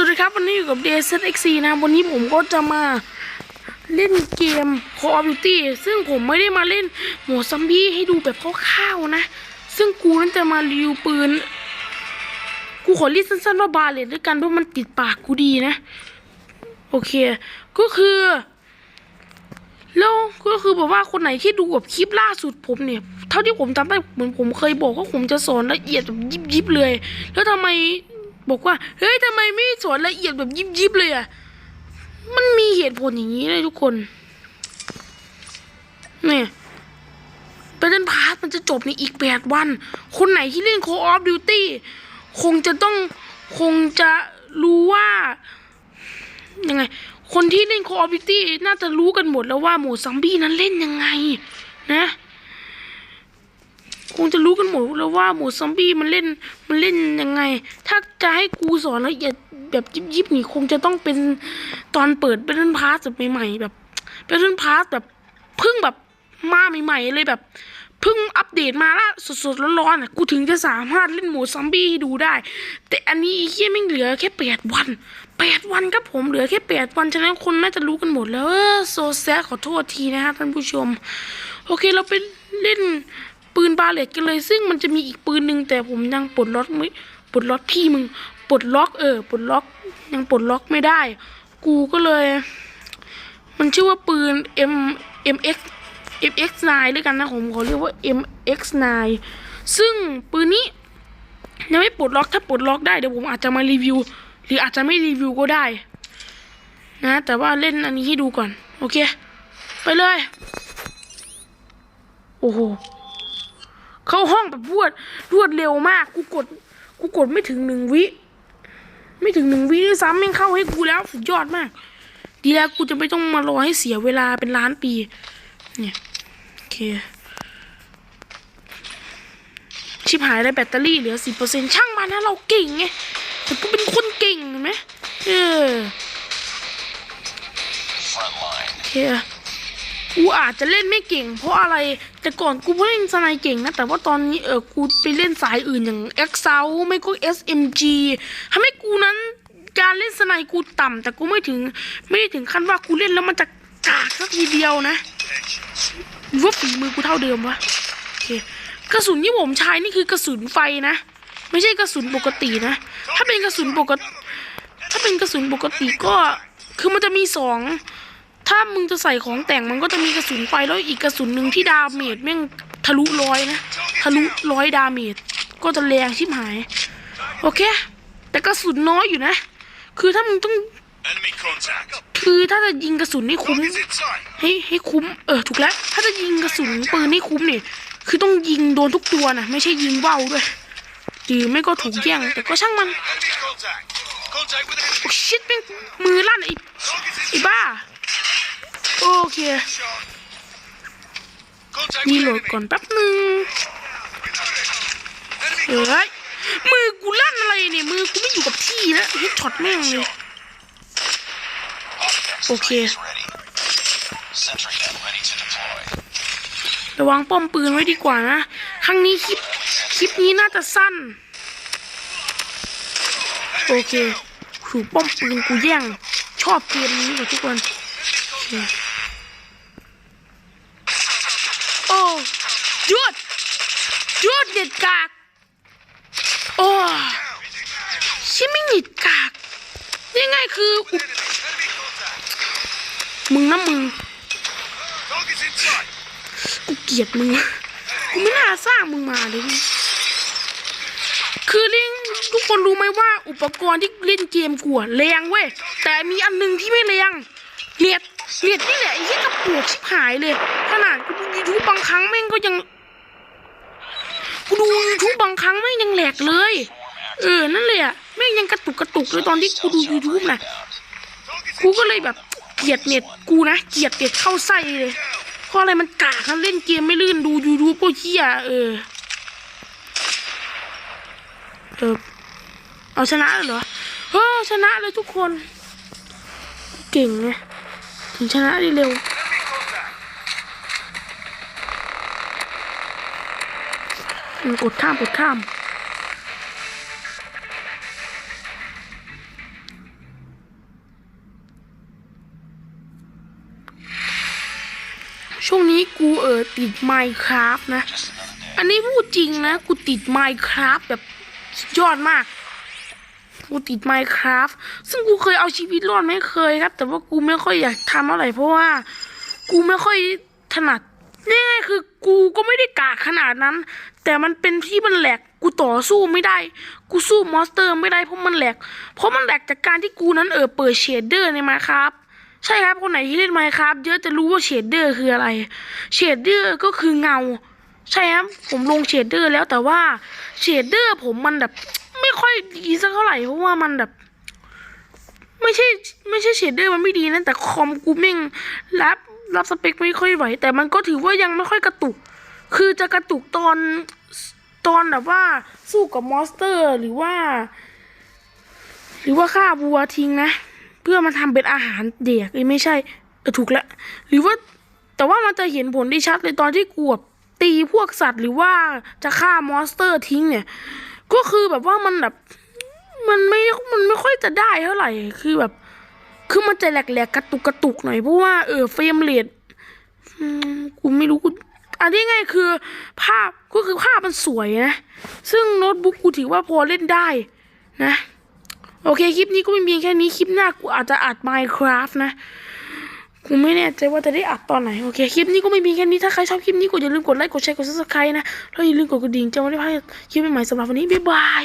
สวัสดีครับวันนี้อยู่กับ DSXc นะวันนี้ผมก็จะมาเล่นเกม Call of Duty ซึ่งผมไม่ได้มาเล่นโหมดซัมบี้ให้ดูแบบคร่าวๆนะ ซึ่งกูนั้นจะมารีวิวปืน กูขอเรียกสั้นๆว่าบาเลตด้วยกันเพราะมันติดปากกูดีนะ โอเค ก็คือแล้วก็คือแบบว่าคนไหนที่ดูแบบคลิปล่าสุดผมเนี่ย เท่าที่ผมจำได้เหมือนผมเคยบอกว่าผมจะสอนละเอียดแบบยิบยิบๆเลย แล้วทำไม บอกว่า เฮ้ยทำไมไม่สอนละเอียดแบบยิบยิบๆเลยอะ มันมีเหตุผลอย่างนี้เลยทุกคน เนี่ยเ a เ l นพาสมันจะจบในอีกแปดวัน คนไหนที่เล่น Call of Duty คงจะต้องคงจะรู้ว่า ยังไง คนที่เล่น Call of Duty น่าจะรู้กันหมดแล้วว่าโหมดซอมบี้นั้นเล่นยังไง นะ คงจะรู้กันหมดแล้วว่าโหมดซอมบี้มันเล่นมันเล่นยังไง ถ้าจะให้กูสอนละเอียดแบบยิบยิบๆนี่คงจะต้องเป็นตอนเปิดเป็นเล่นพาร์ทแบบใหม่ๆแบบ เป็นเล่นพาร์ทแบบเพิ่งแบบมาใหม่ๆเลยแบบเพิ่งอัปเดตมาละสดๆร้อนๆอะกูถึงจะสามารถเล่นโหมดซอมบี้ให้ดูได้ แต่อันนี้อ้เฮียแม่เหลือแค่แปดวันแปดวันครับผมเหลือแค่แปดวันฉะนั้นคนน่าจะรู้กันหมดแล้วโซแซขอโทษทีนะฮะท่านผู้ชม โอเคเราไปเล่น ปืนบาเลตกันเลย ซึ่งมันจะมีอีกปืนหนึ่งแต่ผมยังปลดล็อกไม่ปลดล็อกที่มึงปลดล็อกเออปลดล็อกยังปลดล็อกไม่ได้ กูก็เลย มันชื่อว่าปืน M MX MX9 ด้วยกันนะผมขอเรียกว่า MX9 ซึ่งปืนนี้ยังไม่ปลดล็อกถ้าปลดล็อกได้เดี๋ยวผมอาจจะมารีวิว หรืออาจจะไม่รีวิวก็ได้ นะ แต่ว่าเล่นอันนี้ให้ดูก่อน โอเค ไปเลย โอ้โห เข้าห้องแบบรวดรวดเร็วมาก กูกด กูกดไม่ถึงหนึ่งวิ ไม่ถึงหนึ่งวิด้วยซ้ำแม่งเข้าให้กูแล้วสุดยอดมาก ดีแล้วกูจะไม่ต้องมารอให้เสียเวลาเป็นล้านปี เนี่ยโอเค ชิบหายเลยแบตเตอรี่เหลือสิบเปอร์เซ็นช่างมันนะเราเก่งไงแต่กูเป็นคนเก่งเห็นไหมเออโอเค กูอาจจะเล่นไม่เก่ง เพราะอะไรแต่ก่อนกูเล่นสไนเก่งนะ แต่ว่าตอนนี้เออกูไปเล่นสายอื่นอย่าง e x c e l ไม่ก็ SMG ทำให้กูนั้นการเล่นสไนกูต่ำแต่กูไม่ถึงไม่ได้ถึงขั้นว่ากูเล่นแล้วมันจะกากสักทีเดียวนะว่าฝีมือกูเท่าเดิมวะโอเคกระสุนที่ผมใช้นี่คือกระสุนไฟนะ ไม่ใช่กระสุนปกตินะ ถ้าเป็นกระสุนปกติ ถ้าเป็นกระสุนปกติก็คือมันจะมีสอง ถ้ามึงจะใส่ของแต่งมันก็จะมีกระสุนไฟแล้วอีกกระสุนหนึ่งที่ดาเมจแม่งทะลุร้อยนะ ทะลุร้อยดาเมจก็จะแรงชิบหาย โอเค แต่กระสุนน้อยอยู่นะ คือถ้ามึงต้อง Enemy contact. คือถ้าจะยิงกระสุนให้คุ้ม Is it sight? ให้ให้คุ้ม เออถูกแล้ว ถ้าจะยิงกระสุนปืนให้คุ้มเนี่ย คือต้องยิงโดนทุกตัวนะไม่ใช่ยิงเบ้าด้วยหรือไม่ก็ถูกแย่ง แต่ก็ช่างมัน Enemy contact. Contact with โอ้ enemy. ชิดเป็นมือลั่นไอ้ Target ไอ้ is บ้า โอเค shot. Contact รี with โหลดก่อนแป๊บหนึ่งเอ้ยมือกูลั่นอะไรเนี่ย มือกูไม่อยู่กับที่แล้วเฮ็ดช็อตแม่งเลย Okay. Okay. ready. Sentry gun ready to deploy. ระวังป้อมปืนไว้ดีกว่านะ ครั้งนี้คลิป คลิปนี้น่าจะสั้น โอเคถูกป้อมปืนกูแย่ง ชอบเกมนี้กว่าทุกคนโอเคโอ้ หยุดหยุดเด็ดกากโอ้ชิไม่หนิดกากยังไงคือมึงนะมึงกูเกลียดมึงกูไม่น่าสร้างมึงมาเลยคือเล่นทุกคนรู้ไหมว่าอุปกรณ์ที่เล่นเกมกูอะแรงเว้ยแต่มีอันหนึงที่ไม่แรงเลียด เลียดนี่แหละไอ้ที่กระปุกชิบหายเลย ขนาดกูดูยูทูบบางครั้งแม่งก็ยังกูดูยูทูบบางครั้งแม่งยังแหลกเลย เออนั่นเลยอะแม่งยังกระตุกกระตุกเลยตอนที่กูดูยูทูบนะกูก็เลยแบบเกลียดเน็ตกูนะเกลียดเน็ตเข้าไส้เลยเพราะอะไรมันกากนะเล่นเกมไม่ลื่นดูยูทูบก็เฮียเออเออเอาชนะเลยเหรอเออชนะเลยทุกคน เก่งไง ผมชนะได้เร็วกดข้ามกดข้ามช่วงนี้กูเออติดไมค์ครับนะ อันนี้พูดจริงนะ กูติดไมค์ครับแบบยอดมาก กูติด Minecraft ซึ่งกูเคยเอาชีวิตรอดไม่เคยครับ แต่ว่ากูไม่ค่อยอยากทำอะไรเพราะว่า กูไม่ค่อยถนัดนี่ไงคือกูก็ไม่ได้กากขนาดนั้น แต่มันเป็นที่มันแหลกกูต่อสู้ไม่ได้ กูสู้มอนสเตอร์ไม่ได้เพราะมันแหลก เพราะมันแหลกจากการที่กูนั้นเออเปิดเชดเดอร์ในมาครับใช่ครับคนไหนที่เล่นไมครับเยอะจะรู้ว่าเชดเดอร์คืออะไรเชดเดอร์ก็คือเงา ใช่ครับผมลงเชดเดอร์แล้วแต่ว่าเชดเดอร์ผมมันแบบ ไม่ค่อยดีสักเท่าไหร่เพราะว่ามันแบบ ไม่ใช่ไม่ใช่เชดเดอร์มันไม่ดีนะแต่คอมกูแม่งรับรับสเปคไม่ค่อยไหว แต่มันก็ถือว่ายังไม่ค่อยกระตุก คือจะกระตุกตอนตอนแบบว่าสู้กับมอสเตอร์ หรือว่า หรือว่าฆ่าวัวทิ้งนะ เพื่อมาทำเป็นอาหารเด็กอ้ยไม่ใช่เออถูกแล้วหรือว่าแต่ว่ามันจะเห็นผลได้ชัดเลยตอนที่กูบตีพวกสัตว์หรือว่าจะฆ่ามอสเตอร์ทิ้งเนี่ย ก็คือแบบว่ามันแบบ มันไม่ มันไม่ค่อยจะได้เท่าไหร่ คือแบบ คือมันจะแหลกๆกระตุกกระตุกหน่อย เพราะว่าเออเฟรมเรทอืมกูไม่รู้กูอันที่ง่ายคือภาพก็คือภาพมันสวยนะ ซึ่งโน้ตบุ๊กกูถือว่าพอเล่นได้นะ โอเค คลิปนี้ก็ไม่มีแค่นี้ คลิปหน้ากูอาจจะอัด Minecraft นะ ผมไม่แน่ใจว่าจะได้อัดตอนไหน โอเค คลิปนี้ก็ไม่มีแค่นี้ ถ้าใครชอบคลิปนี้ก็อย่าลืมกดไลค์ กดแชร์ กดซับสไครต์นะ แล้วอย่าลืมกดกระดิ่งจะไม่ได้พลาดคลิปใหม่ๆสำหรับวันนี้ บ๊ายบาย